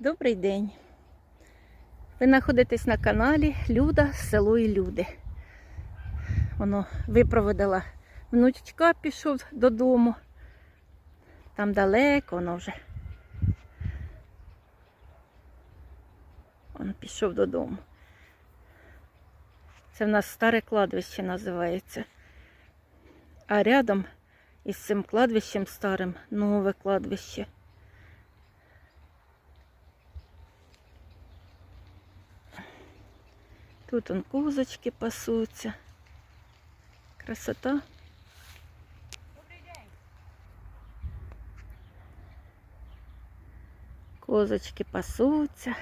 Добрий день. Ви знаходитесь на каналі Люда, село і люди. Воно випроводила внучка, пішов додому. Там далеко воно вже. Він пішов додому. Це в нас старе кладбище називається. А рядом із цим кладбищем старим нове кладбище. Тут он козочки пасуться. Красота. Козочки пасуться.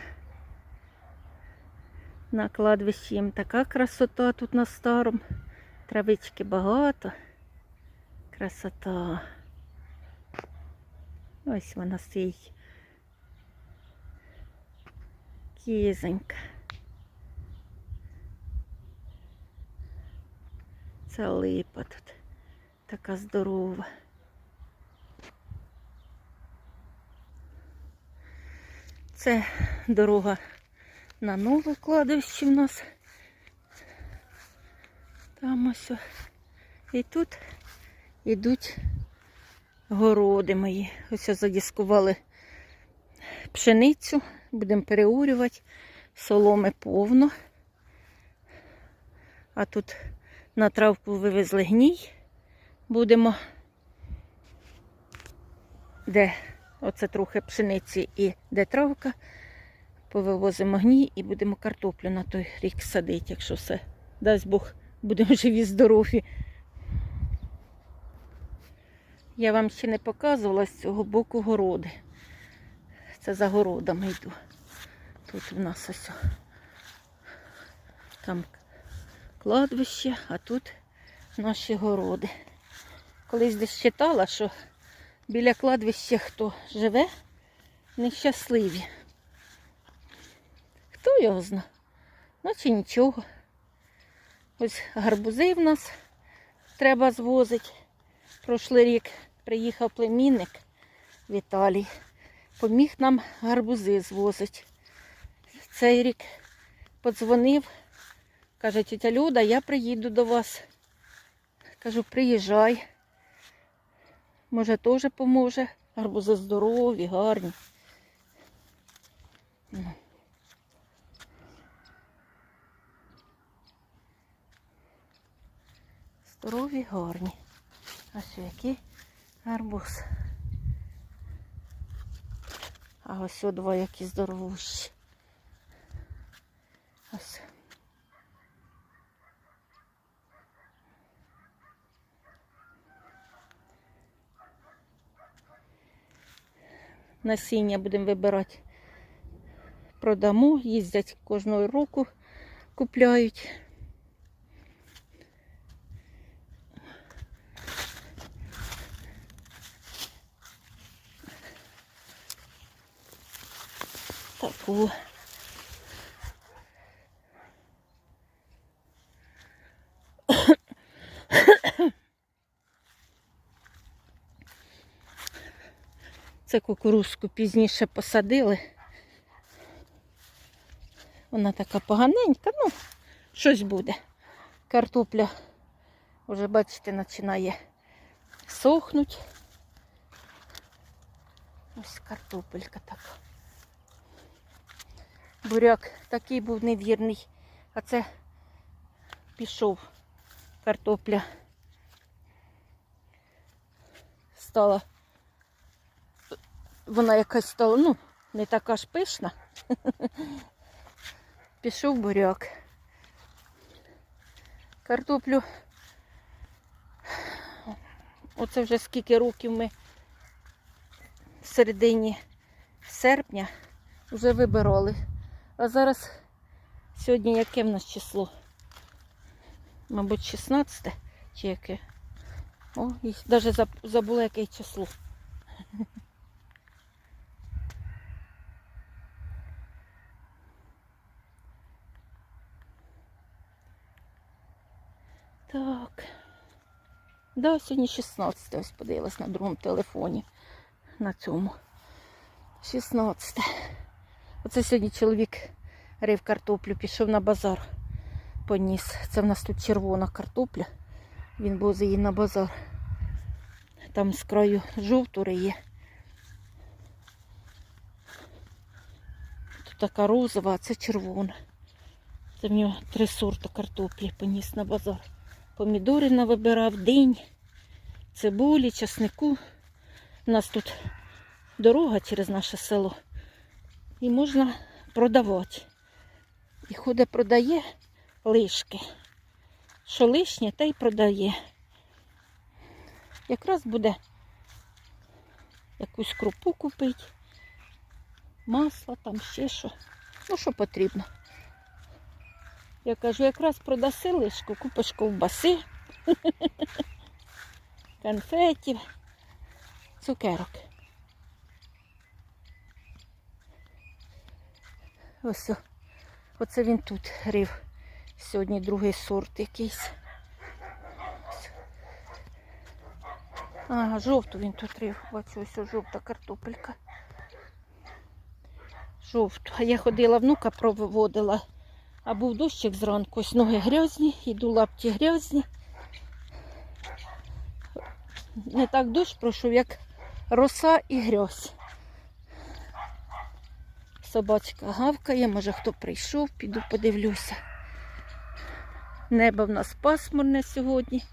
На кладбищі їм така красота тут на старому. Травички багато. Красота. Ось вона стоїть. Кізонька. Це липа тут. Така здорова. Це дорога на нове кладовище в нас. Там ось. І тут йдуть городи мої. Ось задіскували пшеницю, будемо переурювати, соломи повно. А тут на травку вивезли гній. Будемо, де оце трохи пшениці і де травка. Повивозимо гній і будемо картоплю на той рік садити, якщо все. Дасть Бог, будемо живі, здорові. Я вам ще не показувала з цього боку городи. Це за городами йду. Тут у нас ось. Там кладбище, а тут наші городи. Колись десь читала, що біля кладбища хто живе, нещасливі. Хто його зна? Наче нічого. Ось гарбузи в нас треба звозити. Прошлий рік приїхав племінник Віталій. Поміг нам гарбузи звозити. Цей рік подзвонив. Каже, тетя Люда, я приїду до вас. Кажу, приїжджай. Може, теж поможе. Гарбузи здорові, гарні. Здорові, гарні. А що який гарбуз. А ось два які здоровущі. Ось. Насіння будемо вибирати. Продамо, їздять кожного року, купляють. Таку. Це кукурузку пізніше посадили. Вона така поганенька, ну, щось буде. Картопля вже, бачите, починає сохнути. Ось картопелька така. Буряк такий був невірний, а це пішов картопля. Стала вона якась стала, ну, не така ж пишна. Пішов буряк. Картоплю. Оце вже скільки років ми в середині серпня вже вибирали. А зараз сьогодні яке в нас число? Мабуть, 16 чи яке? О, навіть забула, яке число. Так. Да, сьогодні 16 ось подивилась на другому телефоні. На цьому. 16. Оце сьогодні чоловік рив картоплю, пішов на базар, поніс. Це в нас тут червона картопля. Він возить її на базар. Там з краю жовту риє. Тут така розова, а це червона. Це в нього три сорти картоплі поніс на базар. Помідори навибирав, динь, цибулі, часнику. У нас тут дорога через наше село. І можна продавати. І ходить продає лишки. Що лишнє, те й продає. Якраз буде якусь крупу купити, масло, там ще що. Ну, що потрібно. Я кажу, якраз продаси лишку, купиш ковбаси, конфетів, цукерок. Ось. Оце він тут рив. Сьогодні другий сорт якийсь. Ага, жовту він тут рив. Бачу, ось жовта картопелька. Жовту. А я ходила, внука проводила. А був дощик зранку, ось ноги грязні, іду лапті грязні. Не так дощ пройшов, як роса і грязь. Собачка гавкає, може хто прийшов, піду подивлюся. Небо в нас пасмурне сьогодні.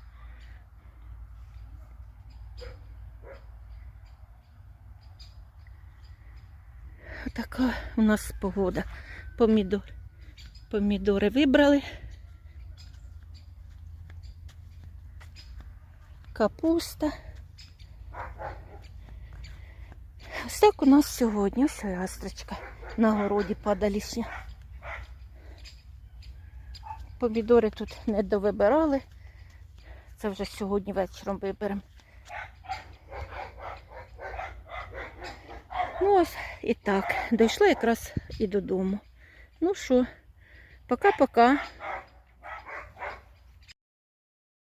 Така у нас погода. Помідор. Помідори вибрали. Капуста. Ось так у нас сьогодні. Ось ястрочка на городі падалішня. Помідори тут не довибирали. Це вже сьогодні вечором виберемо. Ну ось і так. Дійшли якраз і додому. Ну що, пока-пока.